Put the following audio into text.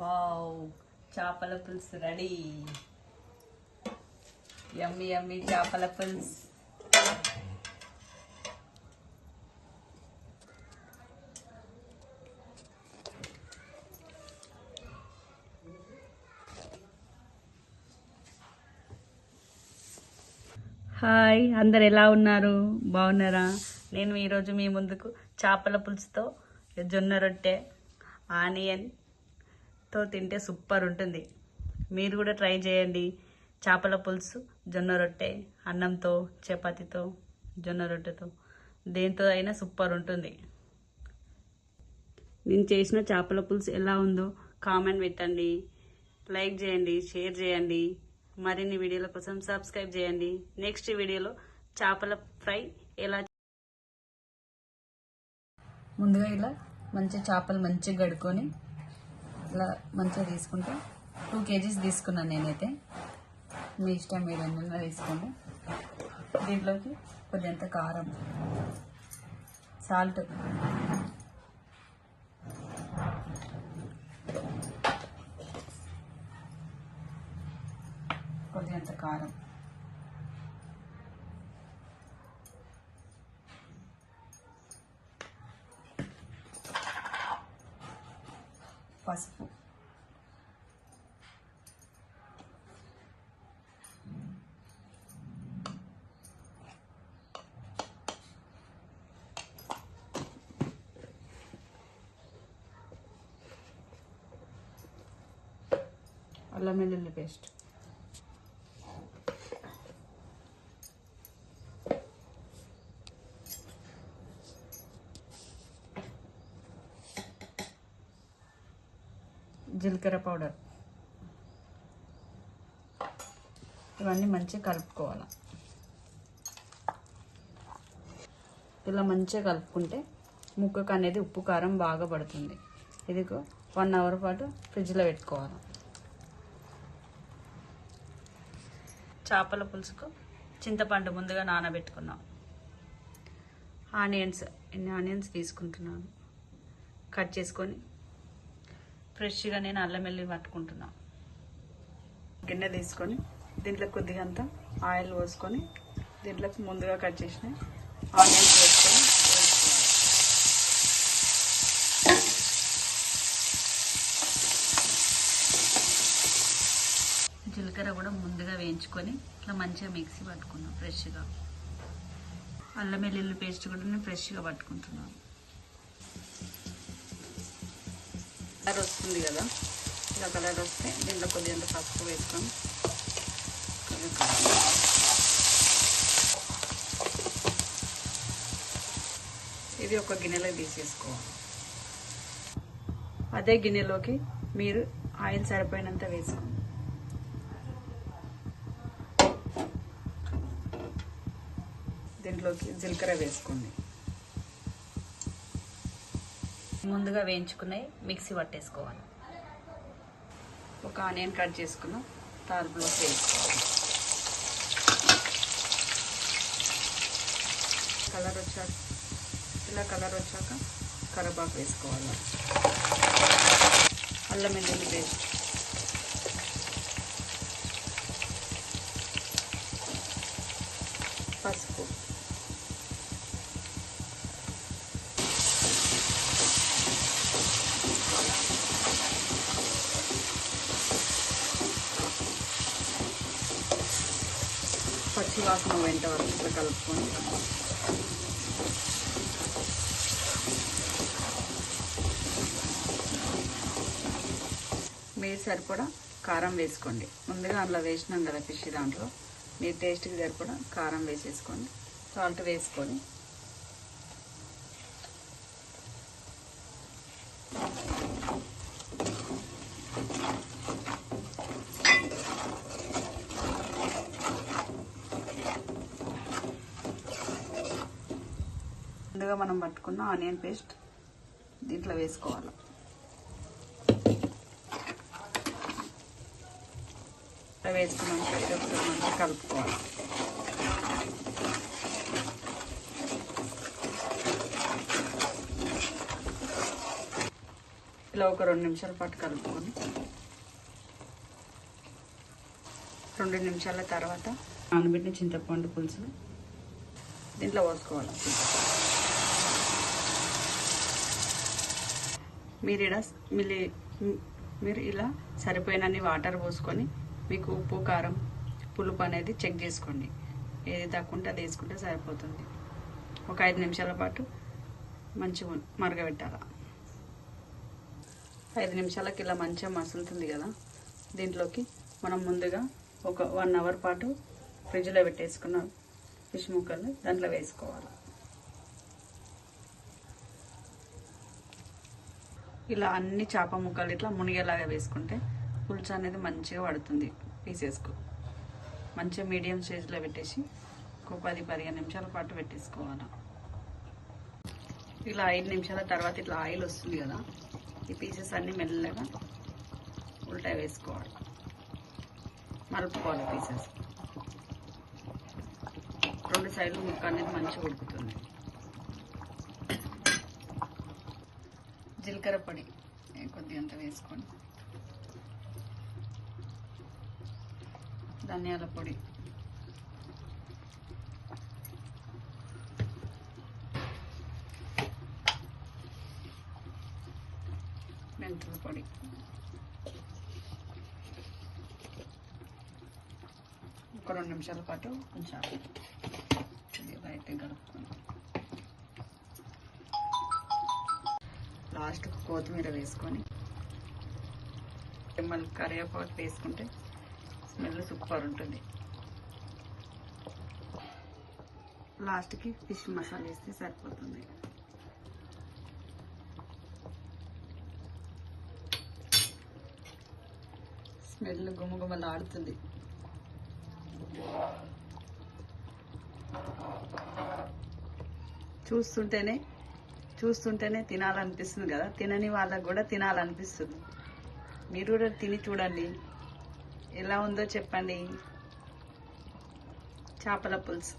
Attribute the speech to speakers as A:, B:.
A: Wow చేపల పులుసు ready. Yummy yummy చేపల పులుసు. హాయ్ అందరు ఎలా ఉన్నారు? బాగున్నారా? నేను ఈరోజు మీ ముందుకు చేపల పులుసుతో జొన్న రొట్టె ఆనియన్ తో తింటే సూపర్ ఉంటుంది. మీరు కూడా ట్రై చేయండి. చేపల పులుసు జొన్న రొట్టె అన్నంతో చపాతీతో జొన్న రొట్టెతో. దేంతో అయినా సూపర్ ఉంటుంది. నేను చేసిన చేపల పులుసు ఎలా ఉందో కామెంట్ పెట్టండి. లైక్ చేయండి షేర్ చేయండి. మరిన్ని వీడియోల కోసం సబ్స్క్రైబ్ చేయండి. నెక్స్ట్ వీడియోలో చేపల ఫ్రై ఎలా ముందుగా ఇలా మంచి చేపలు మంచిగా గడుకొని అట్లా మంచిగా తీసుకుంటే. టూ కేజీస్ తీసుకున్నాను నేనైతే. మీ ఇష్టం మీరు ఎన్నైనా తీసుకోండి. దీంట్లోకి కొద్దింత కారం సాల్ట్. కొద్దింత కారం. పసుపు అల్లం వెల్లుల్లి పేస్ట్ జీలకర్ర పౌడర్. ఇవన్నీ మంచిగా కలుపుకోవాలి. ఇలా మంచిగా కలుపుకుంటే ముక్కకు అనేది ఉప్పు కారం బాగా పడుతుంది. ఇదిగో వన్ అవర్ పాటు ఫ్రిడ్జ్లో పెట్టుకోవాలి. చేపల పులుసుకు చింతపండు ముందుగా నానబెట్టుకున్నాం. ఆనియన్స్ ఎన్ని ఆనియన్స్ తీసుకుంటున్నాను. కట్ చేసుకొని ఫ్రెష్గా నేను అల్లం వెల్లి పట్టుకుంటున్నాను గిన్నె తీసుకొని దీంట్లో కొద్దిగా అంతా ఆయిల్ పోసుకొని దీంట్లోకి ముందుగా కట్ చేసిన ఆనియన్స్ వేసుకొని జీలకర్ర కూడా ముందుగా వేయించుకొని ఇట్లా మంచిగా మిక్సీ పట్టుకున్నాం ఫ్రెష్గా. అల్లం వెల్లుల్లి పేస్ట్ కూడా నేను ఫ్రెష్గా పట్టుకుంటున్నాను. కలర్ వస్తుంది కదా. ఇలా కలర్ వస్తే దీంట్లో కొద్దిగా పసుపు వేసుకొని ఇది ఒక గిన్నెలో తీసేసుకోవాలి. అదే గిన్నెలోకి మీరు ఆయిల్ సరిపోయినంత వేసుకోండి. దీంట్లోకి జీలకర్ర వేసుకోండి. ముందుగా వేయించుకున్నాయి మిక్సీ పట్టేసుకోవాలి. ఒక ఆనియన్ కట్ చేసుకున్నాం తాలింపులో వేసుకోవాలి కలర్ వచ్చాక ఇలా కలర్ వచ్చాక కరబాకు వేసుకోవాలి. అల్లం వెల్లుల్లి పేస్ట్ పసుపు పచ్చి వాసన వెంట వరకు ఇట్లా కలుపుకొని మీరు సరిపడా కారం వేసుకోండి. ముందుగా అందులో వేసినాం కదా ఫిష్ దాంట్లో. మీరు టేస్ట్కి సరిపడా కారం వేసేసుకోండి. సాల్ట్ వేసుకొని ముందుగా మనం పట్టుకున్న ఆనియన్ పేస్ట్ దీంట్లో వేసుకోవాలి. వేసుకున్నాం వేసుకున్నాక మంచిగా కలుపుకోవాలి. ఇలా ఒక రెండు నిమిషాల పాటు కలుపుకొని రెండు నిమిషాల తర్వాత నానబెట్టిన చింతపండు పులుసు దీంట్లో పోసుకోవాలి. మీరు ఇలా మీరు ఇలా సరిపోయినన్ని వాటర్ పోసుకొని మీకు ఉప్పు కారం పులుపు అనేది చెక్ చేసుకోండి. ఏది తక్కుంటే అది వేసుకుంటే సరిపోతుంది. ఒక ఐదు నిమిషాల పాటు మంచిగా మరగబెట్టాల. ఐదు నిమిషాలకి ఇలా మంచిగా మసులుతుంది కదా దీంట్లోకి మనం ముందుగా ఒక వన్ అవర్ పాటు ఫ్రిడ్జ్లో పెట్టేసుకున్న ఫిష్ ముక్కలు దాంట్లో వేసుకోవాలి. ఇలా అన్ని చేప ముక్కలు ఇట్లా మునిగేలాగా వేసుకుంటే పులుసు అనేది మంచిగా పడుతుంది పీసెస్కు. మంచిగా మీడియం స్టేజ్లో పెట్టేసి ఒక పది పదిహేను నిమిషాల పాటు పెట్టేసుకోవాలి. ఇలా ఐదు నిమిషాల తర్వాత ఇట్లా ఆయిల్ వస్తుంది కదా ఈ పీసెస్ అన్నీ మెల్లగా ఉల్టా వేసుకోవాలి. మలుపుకోవాలి పీసెస్. రెండు సైడ్లు ముక్క అనేది మంచిగా ఉడుకుతుంది. జీలకర్ర పొడి. కొద్దిగా అంత వేసుకోండి. ధనియాల పొడి. మెంతుల పొడి. ఒక రెండు నిమిషాల పాటు కొంచెం బయట లైట్గా లాస్ట్ కొత్తిమీర వేసుకొని మళ్ళీ కరివేపాకు వేసుకుంటే స్మెల్ సూపర్ ఉంటుంది. లాస్ట్కి ఫిష్ మసాలా వేస్తే సరిపోతుంది. స్మెల్ గుమగుమలాడుతుంది. చూస్తుంటేనే చూస్తుంటేనే తినాలనిపిస్తుంది కదా. తినని వాళ్ళకు కూడా తినాలనిపిస్తుంది. మీరు కూడా తిని చూడండి. ఎలా ఉందో చెప్పండి. చేపల పులుసు.